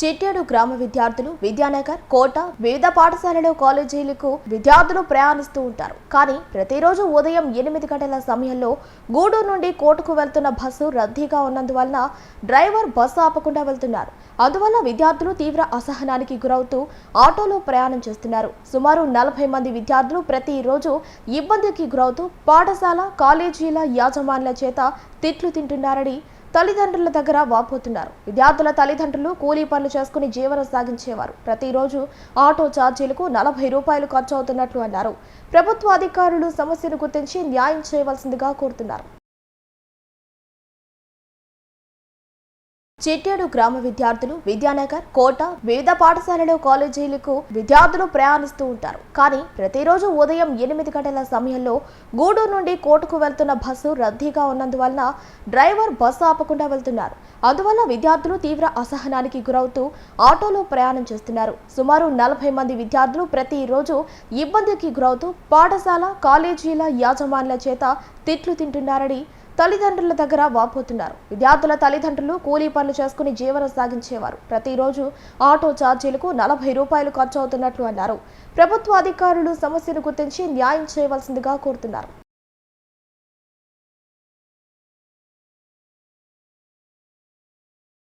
చిట్యాడు గ్రామ విద్యార్థులు విద్యానగర్ కోట వివిధ పాఠశాలలో కాలేజీలకు విద్యార్థులు ప్రయాణిస్తూ ఉంటారు. కానీ ప్రతిరోజు ఉదయం ఎనిమిది గంటల సమయంలో గూడూరు నుండి కోటకు వెళ్తున్న బస్సు రద్దీగా ఉన్నందువలన డ్రైవర్ బస్సు ఆపకుండా వెళ్తున్నారు. అందువల్ల విద్యార్థులు తీవ్ర అసహనానికి గురవుతూ ఆటోలో ప్రయాణం చేస్తున్నారు. సుమారు నలభై మంది విద్యార్థులు ప్రతిరోజు ఇబ్బందికి గురవుతూ పాఠశాల కాలేజీల యాజమాన్ల చేత తిట్లు తింటున్నారని తల్లిదండ్రుల దగ్గర వాపోతున్నారు. విద్యార్థుల తల్లిదండ్రులు కూలీ పనులు చేసుకుని జీవనం సాగించేవారు. ప్రతిరోజు ఆటో ఛార్జీలకు నలభై రూపాయలు ఖర్చు అవుతున్నట్లు అన్నారు. ప్రభుత్వ అధికారులు సమస్యను గుర్తించి న్యాయం చేయవలసిందిగా కోరుతున్నారు. చిట్టేడు గ్రామ విద్యార్థులు విద్యానగర్ కోట వివిధ పాఠశాలలు కాలేజీలకు విద్యార్థులు ప్రయాణిస్తూ ఉంటారు. కానీ ప్రతిరోజు ఉదయం ఎనిమిది గంటల సమయంలో గూడూరు నుండి కోటకు వెళ్తున్న బస్సు రద్దీగా ఉన్నందువలన డ్రైవర్ బస్సు ఆపకుండా వెళ్తున్నారు. అందువల్ల విద్యార్థులు తీవ్ర అసహనానికి గురవుతూ ఆటోలో ప్రయాణం చేస్తున్నారు. సుమారు నలభై మంది విద్యార్థులు ప్రతిరోజు ఇబ్బందికి గురవుతూ పాఠశాల కాలేజీల యాజమాన్ల చేత తిట్లు తింటున్నారని తల్లిదండ్రుల దగ్గర వాపోతున్నారు. విద్యార్థుల తల్లిదండ్రులు కూలీ పనులు చేసుకుని జీవనం సాగించేవారు. ప్రతిరోజు ఆటో ఛార్జీలకు నలభై రూపాయలు ఖర్చు అవుతున్నట్లు అన్నారు. ప్రభుత్వ అధికారులు సమస్యను గుర్తించి న్యాయం చేయవలసిందిగా కోరుతున్నారు.